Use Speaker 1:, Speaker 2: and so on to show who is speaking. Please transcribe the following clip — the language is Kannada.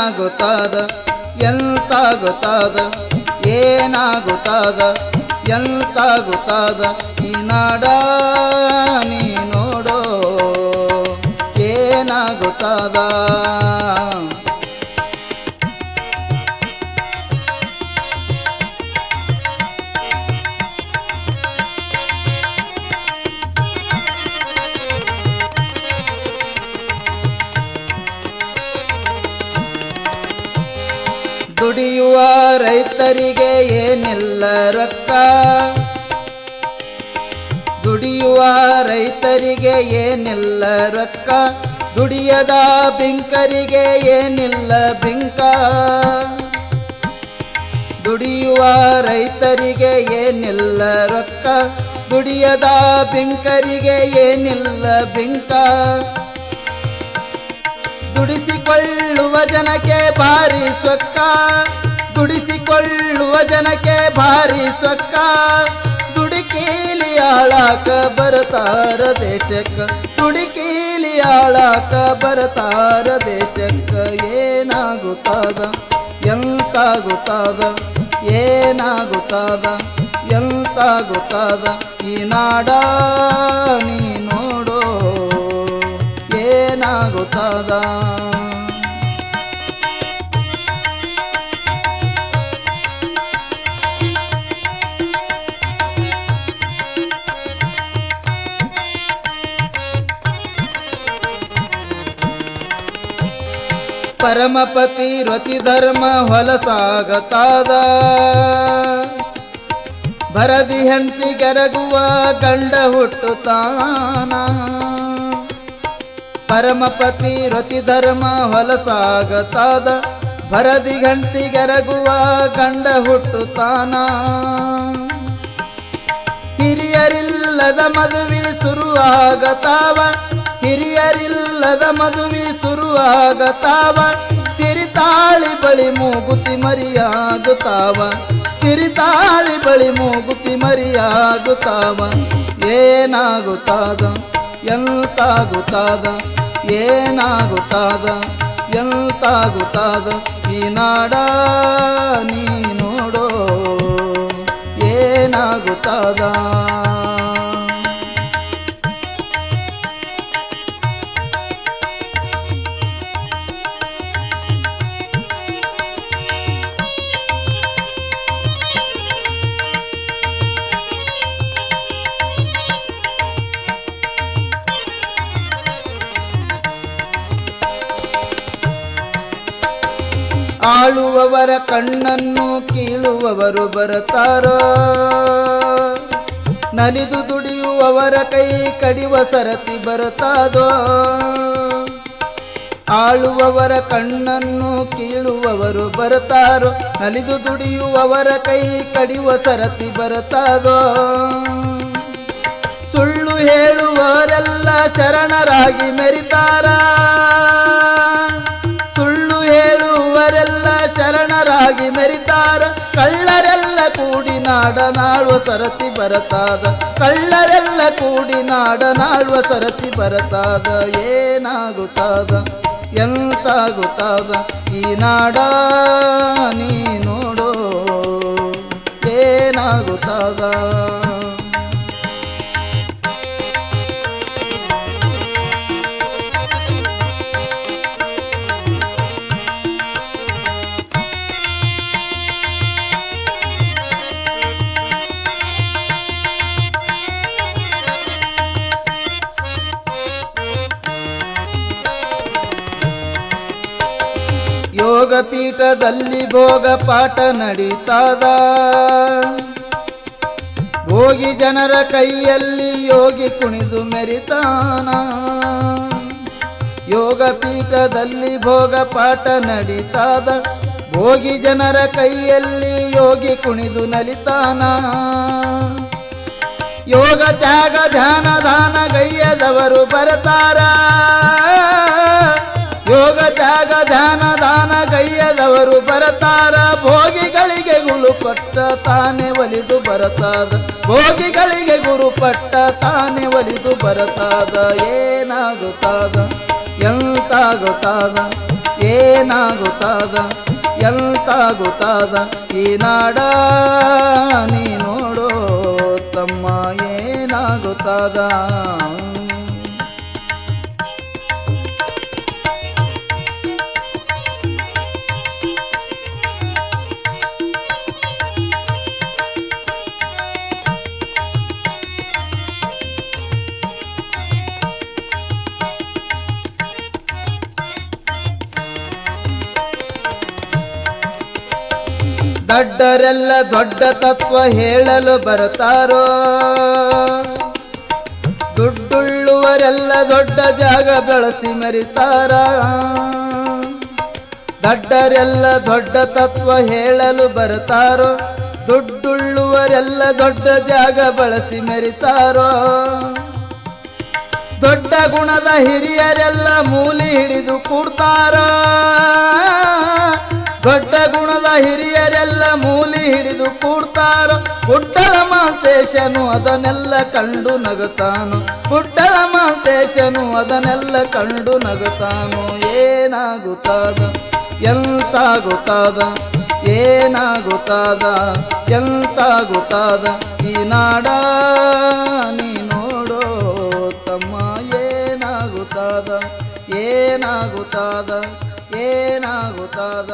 Speaker 1: ಏನಾಗುತ್ತದ? ಎಂತಾಗುತ್ತದ? ಏನಾಗುತ್ತದ? ಎಂತಾಗುತ್ತದ? ಈ ನಾಡ ನೀ ನೋಡೋ ಏನಾಗುತ್ತದ? ದುಡಿಯುವ ರೈತರಿಗೆ ಏನಿಲ್ಲ ರೊಕ್ಕ? ದುಡಿಯುವ ರೈತರಿಗೆ ಏನಿಲ್ಲ ರೊಕ್ಕ? ದುಡಿಯದ ಬಿಂಕರಿಗೆ ಏನಿಲ್ಲ ಬಿಂಕ? ದುಡಿಯುವ ರೈತರಿಗೆ ಏನಿಲ್ಲ ರೊಕ್ಕ? ದುಡಿಯದ ಬಿಂಕರಿಗೆ ಏನಿಲ್ಲ ಬಿಂಕ? ದುಡಿಸಿಕೊಳ್ಳುವ ಜನಕ್ಕೆ ಭಾರಿ ಸೊಕ್ಕ ದುಡಿಸಿಕೊಳ್ಳುವ ಜನಕ್ಕೆ ಭಾರಿ ಸೊಕ್ಕ ದುಡಿಕೀಲಿ ಆಳಾಕ ಬರತಾರ ದೇಶಕ್ಕ. ದುಡಿಕೀಲಿ ಆಳಾಕ ಬರತಾರ ದೇಶಕ್ಕ. ಏನಾಗುತ್ತದ? ಎಂತಾಗುತ್ತದ? ಏನಾಗುತ್ತದ? ಎಂತಾಗುತ್ತದ? ಈ ನಾಡ ನೀ ಏನಾಗುತ್ತದ ಪರಮಪತಿ ರತಿ ಧರ್ಮ ಹೊಲಸಾಗತಾದ. ಭರದಿ ಹಂತಿ ಕೆರಗುವ ಗಂಡ ಹುಟ್ಟುತ್ತಾನ. ಪರಮಪತಿ ರತಿ ಧರ್ಮ ಹೊಲಸಾಗತಾದ ಭರದಿ ಗಂಟಿ ಗೆರಗುವ ಗಂಡ ಹುಟ್ಟುತ್ತಾನ. ಹಿರಿಯರಿಲ್ಲದ ಮದುವೆ ಶುರುವಾಗತಾವ, ಹಿರಿಯರಿಲ್ಲದ ಮದುವೆ ಶುರುವಾಗತಾವ, ಸಿರಿತಾಳಿ ಬಳಿ ಮೂಗುತಿ ಮರಿಯಾಗುತ್ತಾವ, ಸಿರಿತಾಳಿ ಬಳಿ ಮೂಗುತಿ ಮರಿಯಾಗುತ್ತಾವ, ಏನಾಗುತ್ತಾದ? ಎಂತಾಗುತ್ತಾದ ಏನಾಗುತ್ತಾದ ಎಂತಾಗುತ್ತಾದ ಈ ನಾಡ ನೀ ನೋಡೋ ಏನಾಗುತ್ತಾದ. ಆಳುವವರ ಕಣ್ಣನ್ನು ಕೀಳುವವರು ಬರುತ್ತಾರೋ. ನಲಿದು ದುಡಿಯುವವರ ಕೈ ಕಡಿವ ಸರತಿ ಬರುತ್ತಾದೋ. ಆಳುವವರ ಕಣ್ಣನ್ನು ಕೀಳುವವರು ಬರುತ್ತಾರೋ. ನಲಿದು ದುಡಿಯುವವರ ಕೈ ಕಡಿವ ಸರತಿ ಬರುತ್ತಾದೋ. ಸುಳ್ಳು ಹೇಳುವವರೆಲ್ಲ ಶರಣರಾಗಿ ಮೆರಿತಾರ. ಶರಣರಾಗಿ ಮೆರಿತಾರ. ಕಳ್ಳರೆಲ್ಲ ಕೂಡಿ ನಾಡನಾಳುವ ಸರತಿ ಬರತಾದ. ಕಳ್ಳರೆಲ್ಲ ಕೂಡಿ ನಾಡನಾಳುವ ಸರತಿ ಬರತಾದ. ಏನಾಗುತ್ತಾದ? ಎಂತಾಗುತ್ತಾದ? ಈ ನಾಡ ನೀ ಯೋಗ ಪೀಠದಲ್ಲಿ ಭೋಗ ಪಾಠ ನಡೀತಾದ. ಭೋಗಿ ಜನರ ಕೈಯಲ್ಲಿ ಯೋಗಿ ಕುಣಿದು ಮೆರಿತಾನ. ಯೋಗ ಪೀಠದಲ್ಲಿ ಭೋಗ ಪಾಠ ನಡೀತಾದ. ಭೋಗಿ ಜನರ ಕೈಯಲ್ಲಿ ಯೋಗಿ ಕುಣಿದು ನಲಿತಾನ. ಯೋಗ ತ್ಯಾಗ ಧ್ಯಾನ ದಾನ ಗೈಯದವರು ಬರತಾರ. ಯೋಗ ತ್ಯಾಗ ಧ್ಯಾನ, ದಾನ ಕೈಯದವರು ಬರತಾರ. ಭೋಗಿಗಳಿಗೆ ಗುರು ಕೊಟ್ಟ ತಾನೆ ಒಲಿದು ಬರತಾದ. ಭೋಗಿಗಳಿಗೆ ಗುರು ಪಟ್ಟ ತಾನೆ ಒಲಿದು ಬರತಾದ. ಏನಾಗುತ್ತಾದ? ಎಂತಾಗುತ್ತಾದ? ಏನಾಗುತ್ತಾದ? ಎಂತಾಗುತ್ತಾದ? ಈ ನಾಡ ನೀ ನೋಡೋ ತಮ್ಮ ಏನಾಗುತ್ತಾದ? ದಡ್ಡರೆಲ್ಲ ದೊಡ್ಡ ತತ್ವ ಹೇಳಲು ಬರುತ್ತಾರೋ ದುಡ್ಡುಳ್ಳುವರೆಲ್ಲ ದೊಡ್ಡ ಜಾಗ ಬೆಳೆಸಿ ಮರಿತಾರ? ದಡ್ಡರೆಲ್ಲ ದೊಡ್ಡ ತತ್ವ ಹೇಳಲು ಬರುತ್ತಾರೋ ದುಡ್ಡುಳ್ಳುವರೆಲ್ಲ ದೊಡ್ಡ ಜಾಗ ಬಳಸಿ ಮರಿತಾರೋ? ದೊಡ್ಡ ಗುಣದ ಹಿರಿಯರೆಲ್ಲ ಮೂಲಿ ಹಿಡಿದು ಕೂಡ್ತಾರ? ಹಿಡಿದು ಕೂಡ್ತಾರ? ಪುಟ್ಟಲ ಮಾಸೇಶನು ಅದನ್ನೆಲ್ಲ ಕಂಡು ನಗುತ್ತಾನು? ಪುಟ್ಟಲ ಮಾಸೇಶನು ಅದನ್ನೆಲ್ಲ ಕಂಡು ನಗುತ್ತಾನು? ಏನಾಗುತ್ತಾದ? ಎಂತಾಗುತ್ತಾದ? ಏನಾಗುತ್ತಾದ? ಎಂತಾಗುತ್ತಾದ? ಈ ನಾಡ ನೀ ನೋಡೋ ತಮ್ಮ ಏನಾಗುತ್ತಾದ? ಏನಾಗುತ್ತಾದ? ಏನಾಗುತ್ತಾದ?